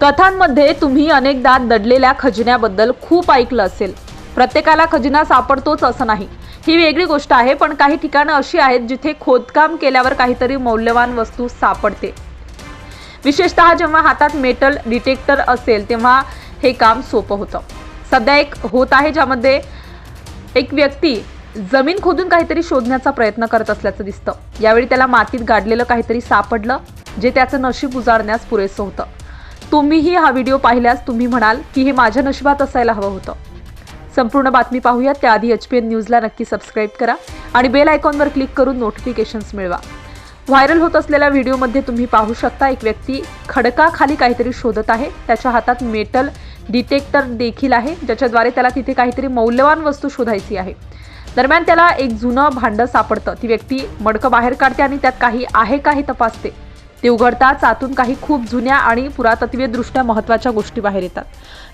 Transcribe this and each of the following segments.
कथांमध्ये तुम्ही अनेकदा दडलेल्या खजिन्याबद्दल खूप ऐकलं असेल. प्रत्येकाला खजिना सापडतोच असं नाही. ही वेगळी गोष्ट आहे पण काही ठिकाणं अशी आहेत जिथे खोदकाम केल्यावर काहीतरी मौल्यवान वस्तू सापडते. विशेषतः जेव्हा हातात मेटल डिटेक्टर असेल तेव्हा हे काम सोपं होतं. सध्या एक होत आहे ज्यामध्ये एक व्यक्ती जमीन खोदून काहीतरी शोधण्याचा प्रयत्न करत असल्याचं दिसतं. यावेळी त्याला मातीत गाडलेलं काहीतरी सापडलं जे त्याचं नशीब उजाडण्यास पुरेसं होतं. तुम्हीही हा व्हिडिओ पाहिल्यास तुम्ही म्हणाल की हे माझ्या नशिबात असायला हवं होतं. संपूर्ण बातमी पाहूयात. त्याआधी एच पी एन न्यूजला नक्की सबस्क्राईब करा आणि बेल आयकॉनवर क्लिक करून नोटिफिकेशन्स मिळवा. व्हायरल होत असलेल्या व्हिडिओमध्ये तुम्ही पाहू शकता एक व्यक्ती खडकाखाली काहीतरी शोधत आहे. त्याच्या हातात मेटल डिटेक्टर देखील आहे ज्याच्याद्वारे त्याला तिथे काहीतरी मौल्यवान वस्तू शोधायची आहे. दरम्यान त्याला एक जुनं भांडं सापडतं. ती व्यक्ती मडकं बाहेर काढते आणि त्यात काही आहे का हे तपासते. ते उघडताच आतून काही खूप जुन्या आणि पुरातत्वीयदृष्ट्या महत्त्वाच्या गोष्टी बाहेर येतात.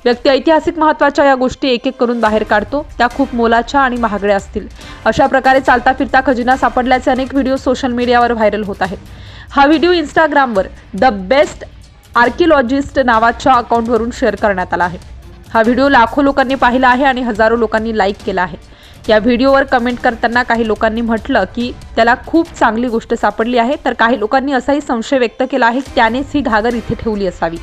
व्यक्ती ऐतिहासिक महत्त्वाच्या या गोष्टी एक एक करून बाहेर काढतो. त्या खूप मोलाच्या आणि महागड्या असतील. अशा प्रकारे चालता फिरता खजिना सापडल्याचे अनेक व्हिडिओ सोशल मीडियावर व्हायरल होत आहेत. हा व्हिडिओ इंस्टाग्रामवर द बेस्ट आर्किओलॉजिस्ट नावाच्या अकाउंटवरून शेअर करण्यात आला आहे. हा व्हिडिओ लाखो लोकांनी पाहिला आहे आणि हजारो लोकांनी लाईक केला आहे. या व्हिडिओवर कमेंट करताना काही लोकांनी म्हटलं की त्याला खूप चांगली गोष्ट सापडली आहे. तर काही लोकांनी असाही संशय व्यक्त केला आहे. की त्यानेच ही घागर इथे ठेवली असावी.